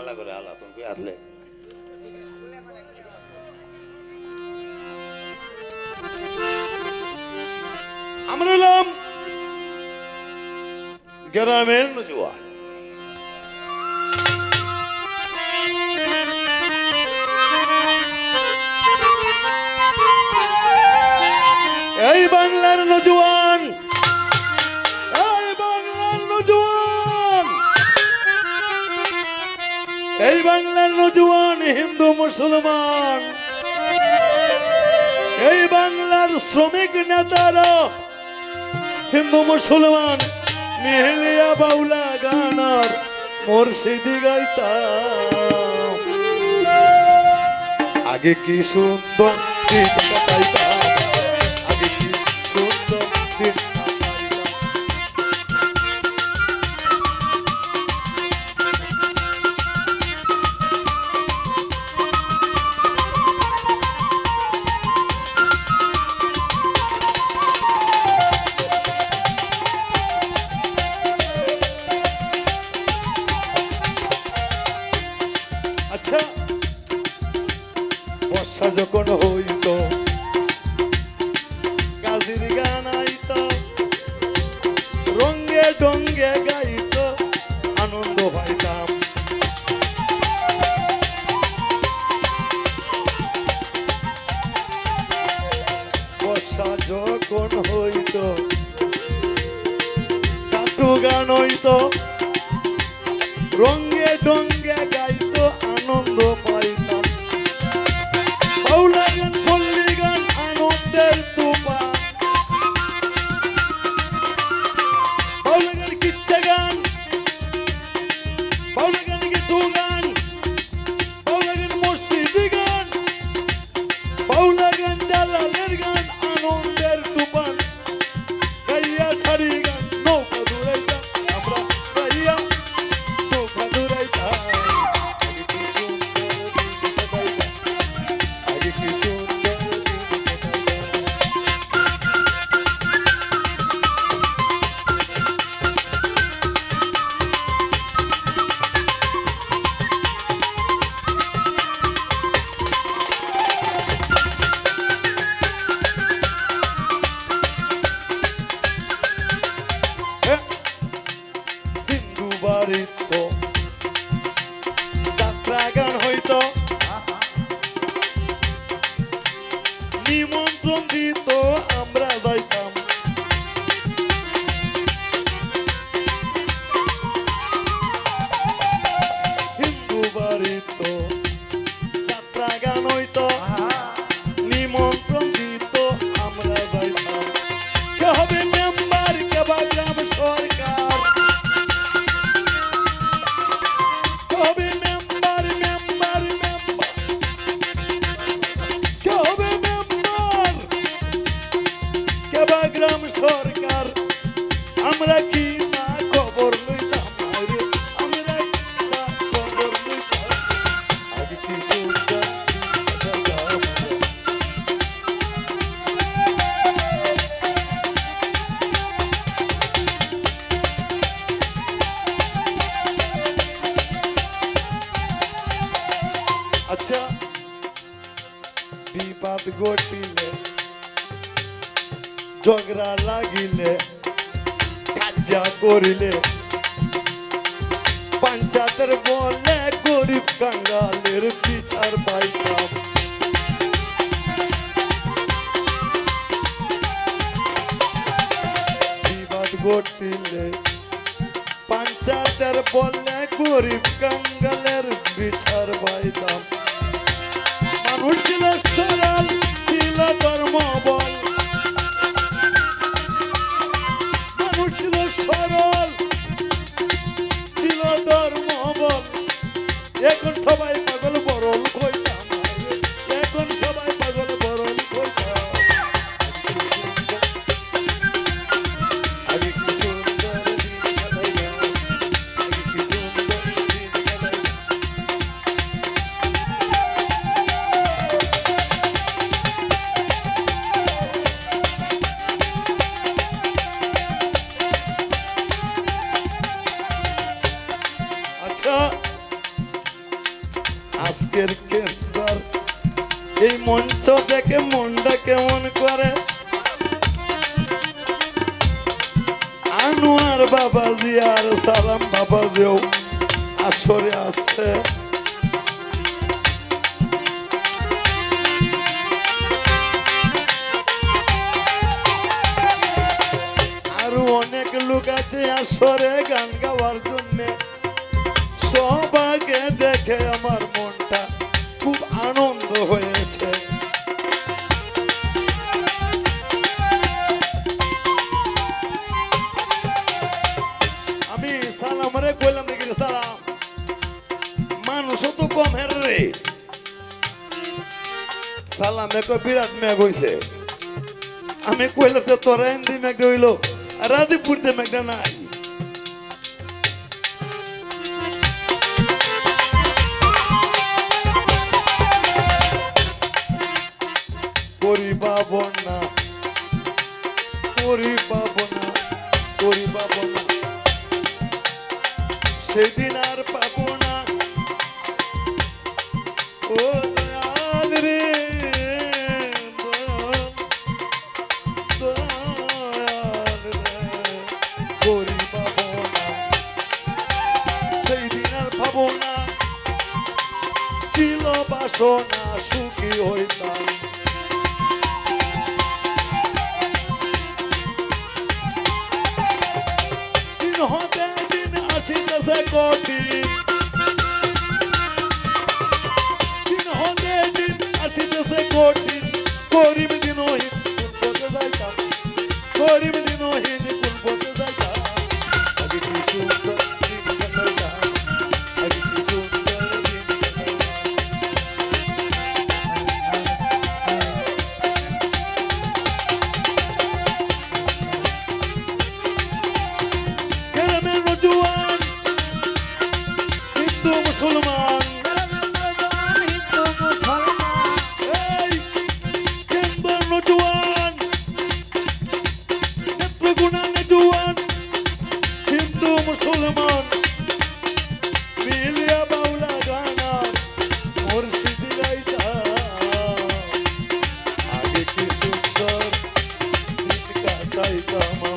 হালা করে হাল্লা তুমি হাতলে আমরা এলাম গ্রামের নজুয়া। এই বাংলার নজওয়ান হিন্দু মুসলমান। এই বাংলার শ্রমিক নেতারা হিন্দু মুসলমান। মেহলিয়া বাউলা গানার মুর্শিদি গাইতা আগে কি সুন্দর আচ্ছা। বর্ষা যখন হইত, গাজির গান আইত, রঙ্গে ডঙ্গে গাইত, আনন্দ পাইতাম। বর্ষা যখন হইত, কাটু গান হইত, রঙ্গে ডঙ্গে হিন্দু আচ্ছা। বিবাদ ঘটিলে, ঝগড়া লাগিলে কাজা করিলে, পঞ্চায়েতের বলে গরিব কাঙ্গালের বিচার পাইতাম। বিবাদ ঘটিলে, পঞ্চায়েতের বলে গরিব কাঙ্গালের বিচার পাইতাম। মানুষ ছিল সরল ছিল ধর্ম বল। মঞ্চ দেখে মনটা কেমন করে। আনোয়ার বাবাজি আর সালাম বাবাজিও আসরে আছে। আরও অনেক লোক আছে আসরে গান গাওয়ার জন্যে। সবাইকে দেখে আমার মনটা খুব আনন্দ হয়েছে সালাম এক বিরাট মেঘ হইছে। আমি কইলাম তো তোরা হিন্দি মেঘটা হইল রাধিপুরতে মেঘটা নাই। করি পাবো না করি পাবো না করি পাবো না সেদিন বাসনা সুখী হইতাম দিন হতে দিন আসিতেছে কঠিন সুন্দর দিন